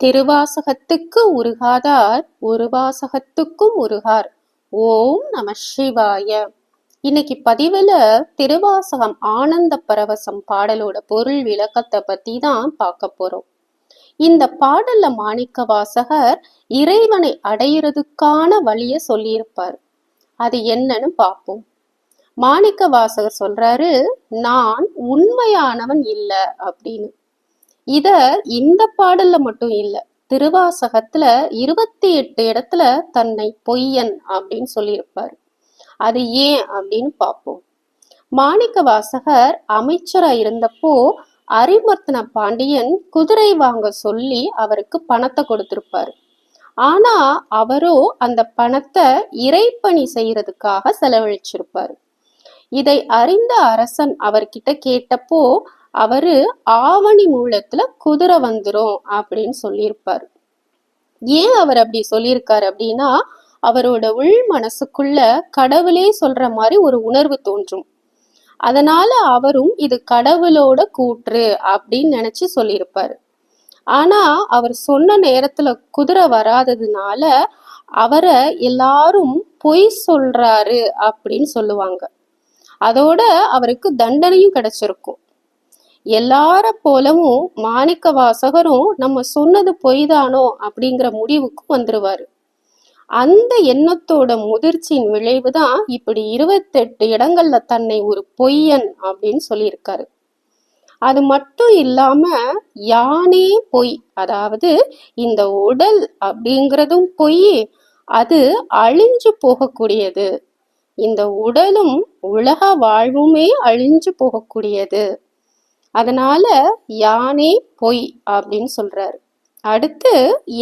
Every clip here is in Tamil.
திருவாசகத்துக்கு உருகாதார் ஒரு வாசகத்துக்கும் உருகார். ஓம் நம சிவாய. இன்னைக்கு பதிவுல திருவாசகம் ஆனந்த பரவசம் பாடலோட பொருள் விளக்கத்தை பத்தி தான் பார்க்க போறோம். இந்த பாடல்ல மாணிக்க வாசகர் இறைவனை அடையிறதுக்கான வழிய சொல்லியிருப்பார். அது என்னன்னு பார்ப்போம். மாணிக்க வாசகர் சொல்றாரு நான் உண்மையானவன் இல்லை அப்படின்னு. இத இந்த பாடல்ல மட்டும் இல்ல திருவாசகத்துல இருபத்தி எட்டு இடத்துல தன்னை பொய்யன் அப்படின்னு சொல்லியிருப்பார். அது ஏன் அப்படின்னு பார்ப்போம். மாணிக்க வாசகர் அமைச்சரா இருந்தப்போ அரிமர்த்தன பாண்டியன் குதிரை வாங்க சொல்லி அவருக்கு பணத்தை கொடுத்திருப்பாரு. ஆனா அவரோ அந்த பணத்தை இறைப்பணி செய்யறதுக்காக செலவழிச்சிருப்பாரு. இதை அறிந்த அரசன் அவர்கிட்ட கேட்டப்போ அவரு ஆவணி மூலத்துல குதிரை வந்துரும் அப்படின்னு சொல்லியிருப்பார். ஏன் அவர் அப்படி சொல்லியிருக்காரு அப்படின்னா அவரோட உள் மனசுக்குள்ள கடவுளே சொல்ற மாதிரி ஒரு உணர்வு தோன்றும். அதனால அவரும் இது கடவுளோட கூற்று அப்படின்னு நினைச்சு சொல்லியிருப்பாரு. ஆனா அவர் சொன்ன நேரத்துல குதிரை வராததுனால அவரை எல்லாரும் பொய் சொல்றாரு அப்படின்னு சொல்லுவாங்க. அதோட அவருக்கு தண்டனையும் கிடைச்சிருக்கும். எல்லார போலவும் மாணிக்க வாசகரும் நம்ம சொன்னது பொய்தானோ அப்படிங்கிற முடிவுக்கு வந்துருவாரு. அந்த எண்ணத்தோட முதிர்ச்சியின் விளைவு தான் இப்படி இருபத்தெட்டு இடங்கள்ல தன்னை ஒரு பொய்யன் அப்படின்னு சொல்லியிருக்காரு. அது மட்டும் இல்லாம யானே பொய் அதாவது இந்த உடல் அப்படிங்கிறதும் பொய் அது அழிஞ்சு போகக்கூடியது. இந்த உடலும் உலக வாழ்வுமே அழிஞ்சு போகக்கூடியது. அதனால யானே பொய் அப்படின்னு சொல்றாரு. அடுத்து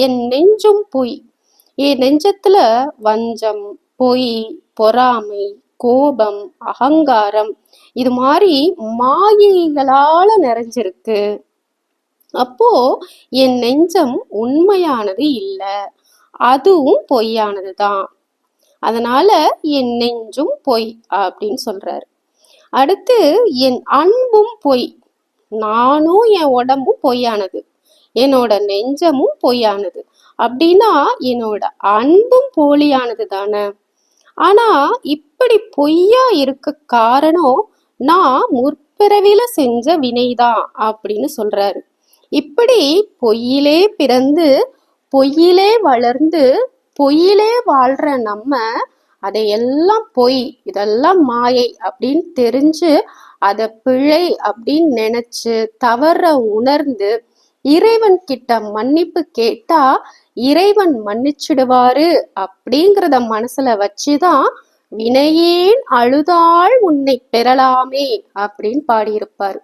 என் நெஞ்சும் பொய். என் நெஞ்சத்துல வஞ்சம் பொய் பொறாமை கோபம் அகங்காரம் இது மாதிரி மாயைகளால நிறைஞ்சிருக்கு. அப்போ என் நெஞ்சம் உண்மையானது இல்லை அதுவும் பொய்யானது தான். அதனால என் நெஞ்சும் பொய் அப்படின்னு சொல்றாரு. அடுத்து என் அன்பும் பொய். நானும் என் உடம்பும் பொய்யானது. என்னோட நெஞ்சமும் பொய்யானது. அப்படின்னா என்னோட அன்பும் போலியானது தானே. ஆனா இப்படி பொய்யா இருக்க காரணம் நான் முற்பிறவில செஞ்ச வினைதான் அப்படின்னு சொல்றாரு. இப்படி பொய்யிலே பிறந்து பொய்யிலே வளர்ந்து பொய்யிலே வாழ்ற நம்ம அதையெல்லாம் பொய் இதெல்லாம் மாயை அப்படின்னு தெரிஞ்சு அதை பிழை அப்படின்னு நினைச்சு தவற உணர்ந்து இறைவன் கிட்ட மன்னிப்பு கேட்டா இறைவன் மன்னிச்சிடுவாரு அப்படிங்கிறத மனசுல வச்சுதான் வினையேன் அழுதாள் உன்னை பெறலாமே அப்படின்னு பாடியிருப்பாரு.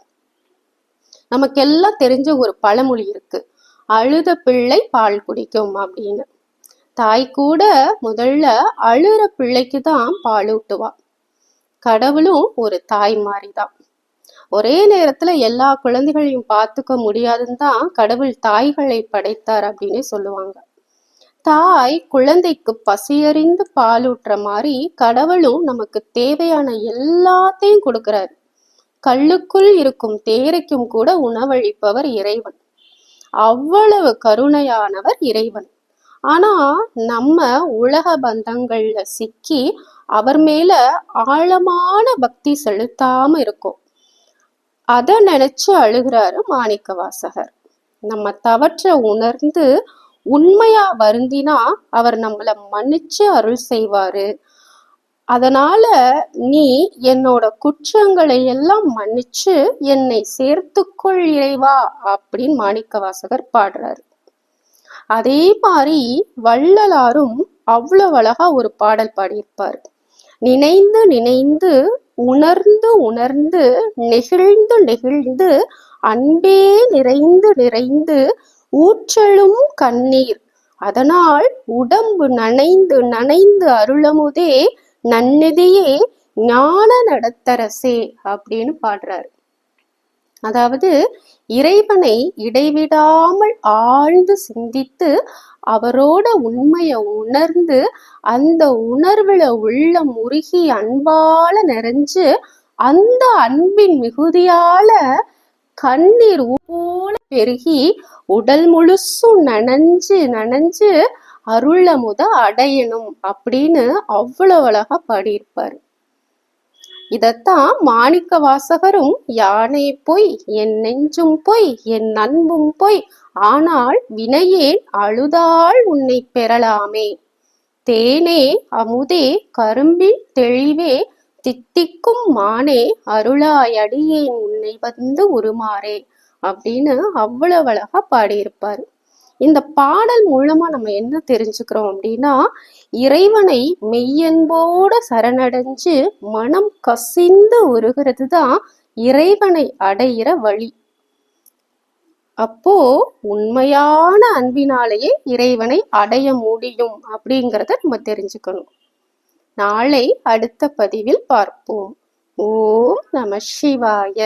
நமக்கெல்லாம் தெரிஞ்ச ஒரு பழமொழி இருக்கு. அழுத பிள்ளை பால் குடிக்கும் அப்படின்னு. தாய் கூட முதல்ல அழுற பிள்ளைக்கு தான் பால் ஊட்டுவா கடவுளும் ஒரு தாய் மாதிரி தான் ஒரே நேரத்துல எல்லா குழந்தைகளையும் பார்த்துக்க முடியாதுன்னு தான் கடவுள் தாய்களை படைத்தார் அப்படின்னு சொல்லுவாங்க. தாய் குழந்தைக்கு பசியறிந்து பாலூட்டுற மாதிரி கடவுளும் நமக்கு தேவையான எல்லாத்தையும் கொடுக்கிறாரு. கல்லுக்குள் இருக்கும் தேரைக்கும் கூட உணவளிப்பவர் இறைவன். அவ்வளவு கருணையானவர் இறைவன். ஆனா நம்ம உலக பந்தங்கள்ல சிக்கி அவர் மேல ஆழமான பக்தி செலுத்தாம இருக்கும். அதை நினைச்சு அழுகிறாரு மாணிக்க வாசகர் நம்ம தவற்ற உணர்ந்து உண்மையா வருந்தினா அவர் நம்மள மன்னிச்சு அருள் செய்வாரு. அதனால நீ என்னோட குற்றங்களை எல்லாம் மன்னிச்சு என்னை சேர்த்துக்கொள் இறைவா அப்படின்னு மாணிக்க வாசகர் பாடுறாரு. அதே மாதிரி வள்ளலாரும் அவ்வளவு அழகா ஒரு பாடல் பாடியிருப்பாரு. நினைந்து நினைந்து உணர்ந்து உணர்ந்து நெகிழ்ந்து நெகிழ்ந்து அன்பே நிறைந்து நிறைந்து ஊற்றலும் கண்ணீர். அதனால் உடம்பு நனைந்து நனைந்து அருளமுதே நன்னதியே ஞான நடத்தரசே அப்படின்னு பாடுறாரு. அதாவது இறைவனை இடைவிடாமல் ஆழ்ந்து சிந்தித்து அவரோட உண்மையை உணர்ந்து அந்த உணர்வுல உள்ள முருகி அன்பால நிறைஞ்சு அந்த அன்பின் மிகுதியால கண்ணீர் போல பெருகி உடல் முழுசும் நனைஞ்சு நனைஞ்சு அருளமுத அடையணும் அப்படின்னு அவ்வளவு அழகா பாடியிருப்பாரு. இதத்தான் மாணிக்க வாசகரும் யானை பொய் என் நெஞ்சும் பொய் என் அன்பும் பொய் ஆனால் வினையேன் அழுதாள் உன்னை பெறலாமே. தேனே அமுதே கரும்பின் தெளிவே தித்திக்கும் மானே அருளாயடியேன் உன்னை வந்து உருமாறே அப்படின்னு அவ்வளவு அழகா பாடியிருப்பாரு. இந்த பாடல் மூலமா நம்ம என்ன தெரிஞ்சுக்கிறோம் அப்படின்னா இறைவனை மெய்யன்போட சரணடைஞ்சு மனம் கசிந்து உருகிறது தான் இறைவனை அடையிற வழி. அப்போ உண்மையான அன்பினாலேயே இறைவனை அடைய முடியும் அப்படிங்கிறத நம்ம தெரிஞ்சுக்கணும். நாளை அடுத்த பதிவில் பார்ப்போம். ஓம் நம சிவாய.